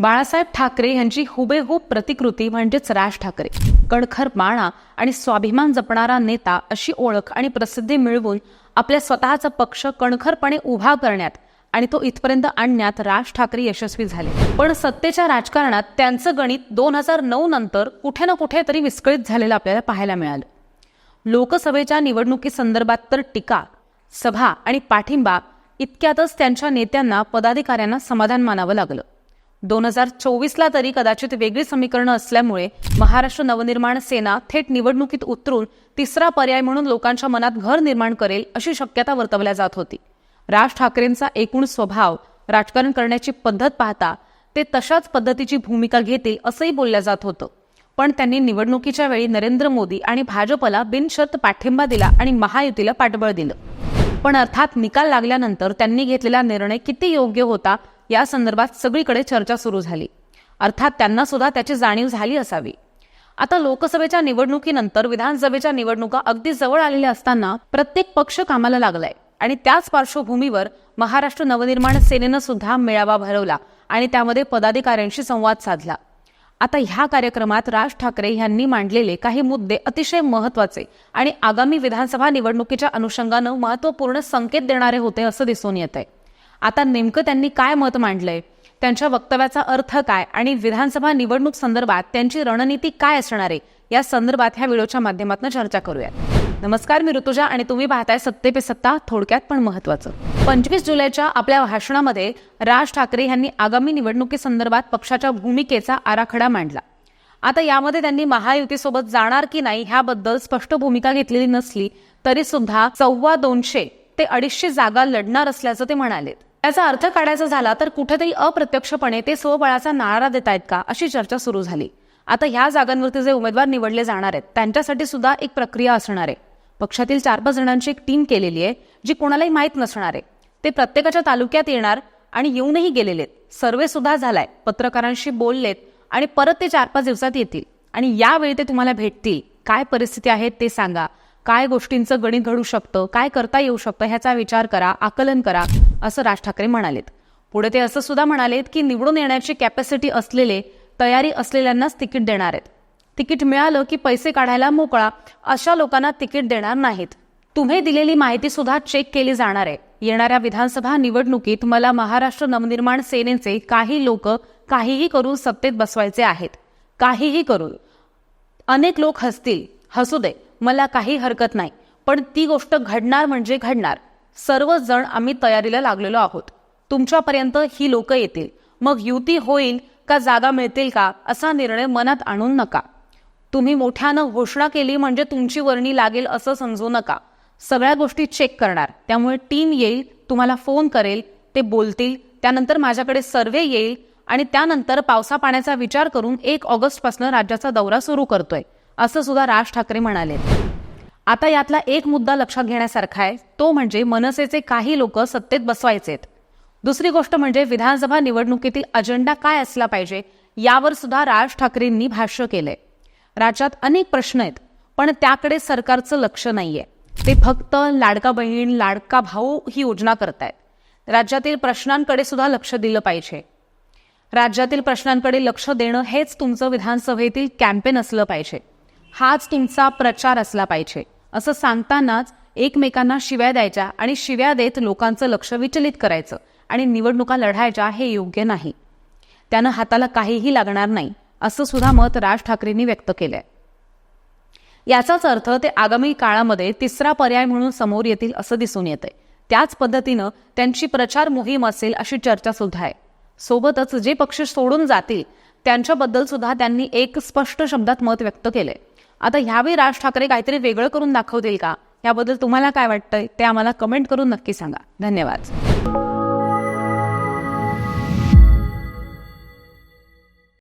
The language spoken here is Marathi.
बाळासाहेब ठाकरे यांची हुबेहूब प्रतिकृती म्हणजेच राज ठाकरे. कणखर माणा आणि स्वाभिमान जपणारा नेता अशी ओळख आणि प्रसिद्धी मिळवून आपल्या स्वतःचा पक्ष कणखरपणे उभा करण्यात आणि तो इथपर्यंत आणण्यात राज ठाकरे यशस्वी झाले. पण सत्तेच्या राजकारणात त्यांचं गणित दोन हजार नऊ नंतर कुठे ना कुठे तरी विस्कळीत झालेलं आपल्याला पाहायला मिळालं. लोकसभेच्या निवडणुकीसंदर्भात तर टीका सभा आणि पाठिंबा इतक्यातच त्यांच्या नेत्यांना पदाधिकाऱ्यांना समाधान मानावं लागलं. दोन हजार चोवीसला तरी कदाचित वेगळी समीकरणं असल्यामुळे महाराष्ट्र नवनिर्माण सेना थेट निवडणुकीत उतरून तिसरा पर्याय म्हणून लोकांच्या मनात घर निर्माण करेल अशी शक्यता वर्तवल्या जात होती. राज ठाकरेंचा एकूण स्वभाव राजकारण करण्याची पद्धत पाहता ते तशाच पद्धतीची भूमिका घेतील असंही बोललं जात होतं. पण त्यांनी निवडणुकीच्या वेळी नरेंद्र मोदी आणि भाजपला बिनशर्त पाठिंबा दिला आणि महायुतीला पाठबळ दिलं. पण अर्थात निकाल लागल्यानंतर त्यांनी घेतलेला निर्णय किती योग्य होता या संदर्भात सगळीकडे चर्चा सुरू झाली. अर्थात त्यांना सुद्धा त्याची जाणीव झाली असावी. आता लोकसभेच्या निवडणुकीनंतर विधानसभेच्या निवडणुका अगदी जवळ आलेल्या असताना प्रत्येक पक्ष कामाला लागलाय आणि त्याच पार्श्वभूमीवर महाराष्ट्र नवनिर्माण सेनेनं सुद्धा मेळावा भरवला आणि त्यामध्ये पदाधिकाऱ्यांशी संवाद साधला. आता ह्या कार्यक्रमात राज ठाकरे यांनी मांडलेले काही मुद्दे अतिशय महत्त्वाचे आणि आगामी विधानसभा निवडणुकीच्या अनुषंगानं महत्त्वपूर्ण संकेत देणारे होते असं दिसून येत आहे आता नेमकं त्यांनी काय मत मांडलंय? त्यांच्या वक्तव्याचा अर्थ काय? आणि विधानसभा निवडणूक संदर्भात त्यांची रणनीती काय असणार आहे? या संदर्भात ह्या व्हिडिओच्या माध्यमातून चर्चा करूयात. नमस्कार मी ऋतुजा आणि तुम्ही पाहताय सत्ते पे सत्ता थोडक्यात पण महत्वाचं पंचवीस जुलैच्या आपल्या भाषणामध्ये राज ठाकरे यांनी आगामी निवडणुकीसंदर्भात पक्षाच्या भूमिकेचा आराखडा मांडला. आता यामध्ये त्यांनी महायुतीसोबत जाणार की नाही ह्याबद्दल स्पष्ट भूमिका घेतलेली नसली तरी सुद्धा सव्वा दोनशे ते अडीचशे जागा लढणार असल्याचं ते म्हणाले याचा अर्थ काढायचा झाला तर कुठेतरी अप्रत्यक्षपणे ते स्वबळाचा नारा देत आहेत का अशी चर्चा सुरू झाली. आता ह्या जागांवरती जे उमेदवार निवडले जाणार आहेत त्यांच्यासाठी सुद्धा एक प्रक्रिया असणार आहे. पक्षातील चार पाच जणांची एक टीम केलेली आहे जी कोणालाही माहीत नसणार आहे. ते प्रत्येकाच्या तालुक्यात येणार आणि येऊनही गेलेले आहेत. सर्वे सुद्धा झालाय पत्रकारांशी बोललेत आणि परत ते चार पाच दिवसात येतील. आणि यावेळी ते तुम्हाला भेटतील. काय परिस्थिती आहे ते सांगा. काय गोष्टींचं गणित घडू शकतं? काय करता येऊ शकतं? ह्याचा विचार करा आकलन करा. असं राज ठाकरे म्हणालेत. पुढे ते असं सुद्धा म्हणालेत की निवडून येण्याची कॅपॅसिटी असलेले तयारी असलेल्यांनाच तिकीट देणार आहेत. तिकीट मिळालं की पैसे काढायला मोकळा अशा लोकांना तिकीट देणार नाहीत. तुम्ही दिलेली माहिती सुद्धा चेक केली जाणार आहे. येणाऱ्या विधानसभा निवडणुकीत मला महाराष्ट्र नवनिर्माण सेनेचे काही लोक काहीही करून सत्तेत बसवायचे आहेत. काहीही करून. अनेक लोक हसतील. हसू दे. मला काही हरकत नाही. पण ती गोष्ट घडणार म्हणजे घडणार. सर्वजण आम्ही तयारीला लागलेलो आहोत. तुमच्यापर्यंत ही लोक येतील. मग युती होईल का जागा मिळतील का असा निर्णय मनात आणून नका. तुम्ही मोठ्यानं घोषणा केली म्हणजे तुमची वर्णी लागेल असं समजू नका. सगळ्या गोष्टी चेक करणार. त्यामुळे टीम येईल तुम्हाला फोन करेल ते बोलतील त्यानंतर माझ्याकडे सर्वे येईल आणि त्यानंतर पावसा पाण्याचा विचार करून एक ऑगस्टपासून राज्याचा दौरा सुरू करतोय असं सुद्धा राज ठाकरे म्हणाले. आता यातला एक मुद्दा लक्षात घेण्यासारखा आहे. तो म्हणजे मनसेचे काही लोक सत्तेत बसवायचेत. दुसरी गोष्ट म्हणजे विधानसभा निवडणुकीतील अजेंडा काय असला पाहिजे यावर सुद्धा राज ठाकरेंनी भाष्य केलंय. राज्यात अनेक प्रश्न आहेत पण त्याकडे सरकारचं लक्ष नाहीये. ते फक्त लाडका बहीण लाडका भाऊ ही योजना करतायत. राज्यातील प्रश्नांकडे सुद्धा लक्ष दिलं पाहिजे. राज्यातील प्रश्नांकडे लक्ष देणं हेच तुमचं विधानसभेतील कॅम्पेन असलं पाहिजे. हाच तुमचा प्रचार असला पाहिजे. असं सांगतानाच एकमेकांना शिव्या द्यायच्या आणि शिव्या देत लोकांचं लक्ष विचलित करायचं आणि निवडणुका लढायच्या हे योग्य नाही. त्यानं हाताला काहीही लागणार नाही असं सुद्धा मत राज ठाकरेंनी व्यक्त केलंय. याचाच अर्थ ते आगामी काळामध्ये तिसरा पर्याय म्हणून समोर येतील असं दिसून येतंय. त्याच पद्धतीनं त्यांची प्रचार मोहीम असेल अशी चर्चा सुद्धा आहे. सोबतच जे पक्ष सोडून जातील त्यांच्याबद्दल सुद्धा त्यांनी एक स्पष्ट शब्दात मत व्यक्त केलंय. आता ह्यावेळी राज ठाकरे काहीतरी वेगळं करून दाखवतील का? याबद्दल तुम्हाला काय वाटतंय ते आम्हाला कमेंट करून नक्की सांगा. धन्यवाद.